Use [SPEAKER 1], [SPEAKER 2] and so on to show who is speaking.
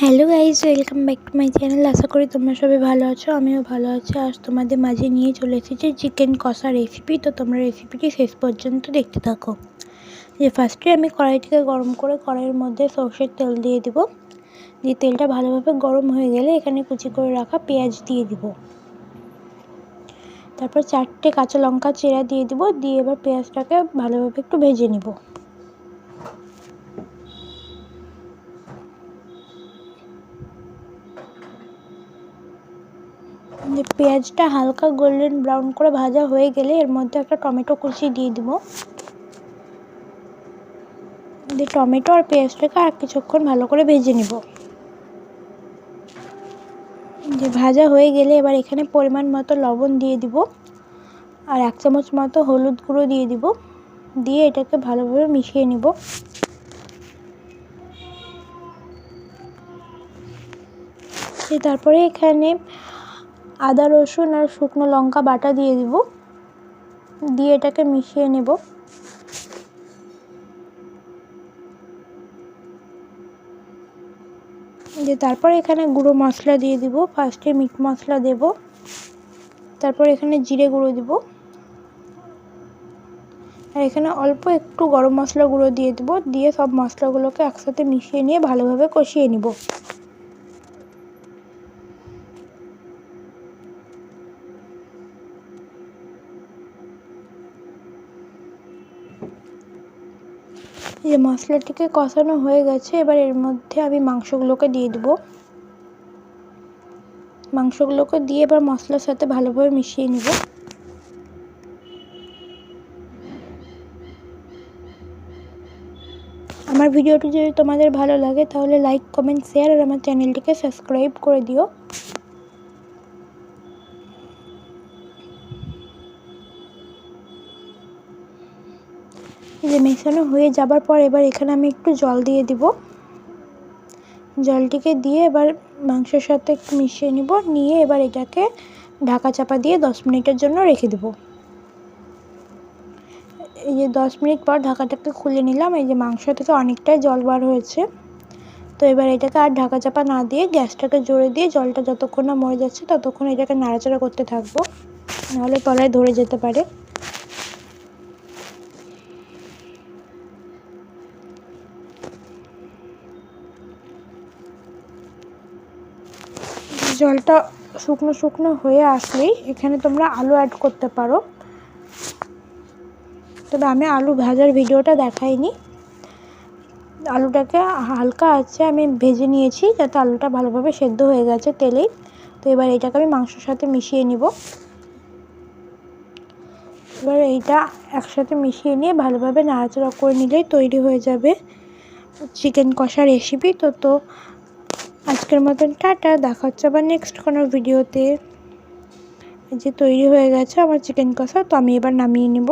[SPEAKER 1] Hello guys welcome back to my channel আশা করি তোমরা সবাই ভালো আছো, আমিও ভালো আছি। আজ তোমাদের মাঝে নিয়ে চলে এসেছি চিকেন কষা রেসিপি তো তোমরা রেসিপিটি শেষ পর্যন্ত দেখতে থাকো। যে ফার্স্টে আমি কড়াইটিকে গরম করে কড়াইয়ের মধ্যে সর্ষের তেল দিয়ে দিব। দিয়ে তেলটা ভালোভাবে গরম হয়ে গেলে এখানে কুচি করে রাখা পেঁয়াজ দিয়ে দিব। তারপর চারটে কাঁচা লঙ্কা চেরা দিয়ে দিব। দিয়ে এবার পেঁয়াজটাকে ভালোভাবে একটু ভেজে নিব। যে পেঁয়াজটা হালকা গোল্ডেন ব্রাউন করে ভাজা হয়ে গেলে এর মধ্যে একটা টমেটো কুচি দিয়ে দিব। দিয়ে টমেটো আর পেঁয়াজটাকে আর কিছুক্ষণ ভালো করে ভেজে নিব। যে ভাজা হয়ে গেলে এবার এখানে পরিমাণ মতো লবণ দিয়ে দিব আর এক চামচ মতো হলুদ গুঁড়ো দিয়ে দিব। দিয়ে এটাকে ভালোভাবে মিশিয়ে নিব। তারপরে এখানে আদা, রসুন আর শুকনো লঙ্কা বাটা দিয়ে দিব। দিয়ে এটাকে মিশিয়ে নেব। যে তারপর এখানে গুঁড়ো মশলা দিয়ে দিব। ফার্স্টে মিট মশলা দেব। তারপর এখানে জিরে গুঁড়ো দিব। আর এখানে অল্প একটু গরম মশলা গুঁড়ো দিয়ে দেবো। দিয়ে সব মশলাগুলোকে একসাথে মিশিয়ে নিয়ে ভালোভাবে কষিয়ে নিব। যে মশলাটিকে কষানো হয়ে গেছে। এবার এর মধ্যে আমি মাংসগুলোকে দিয়ে দেবো। মাংসগুলোকে দিয়ে এবার মশলার সাথে ভালোভাবে মিশিয়ে নিব। আমার ভিডিওটি যদি তোমাদের ভালো লাগে, তাহলে লাইক কমেন্ট শেয়ার আর আমার চ্যানেলটিকে সাবস্ক্রাইব করে দিও। যে মেশানো হয়ে যাবার পর এবার এখানে আমি একটু জল দিয়ে দিব। জলটিকে দিয়ে এবার মাংসের সাথে একটু মিশিয়ে নিব। নিয়ে এবার এটাকে ঢাকা চাপা দিয়ে দশ মিনিটের জন্য রেখে দেব। এই যে দশ মিনিট পর ঢাকাটাকে খুলে নিলাম। এই যে মাংস থেকে অনেকটাই জল বার হয়েছে। তো এবার এটাকে আর ঢাকা চাপা না দিয়ে গ্যাসটাকে জোরে দিয়ে জলটা যতক্ষণ না মরে যাচ্ছে ততক্ষণ এটাকে নাড়াচাড়া করতে থাকব। নাহলে তলায় ধরে যেতে পারে। জলটা শুকনো শুকনো হয়ে আসলেই এখানে তোমরা আলু অ্যাড করতে পারো। তবে আমি আলু ভাজার ভিডিওটা দেখাইনি। আলুটাকে হালকা আছে আমি ভেজে নিয়েছি যাতে আলুটা ভালোভাবে সেদ্ধ হয়ে গেছে তেলেই তো এবার এটাকে আমি মাংসর সাথে মিশিয়ে নিব। এবার এইটা একসাথে মিশিয়ে নিয়ে ভালোভাবে নাড়াচাড়া করে নিলেই তৈরি হয়ে যাবে। চিকেন কষা রেসিপি তো তো আজকের মতন টাটা, দেখা হচ্ছে আবার নেক্সট কোনো ভিডিওতে যে তৈরি হয়ে গেছে আমার চিকেন কষা, তো আমি এবার নামিয়ে নেব।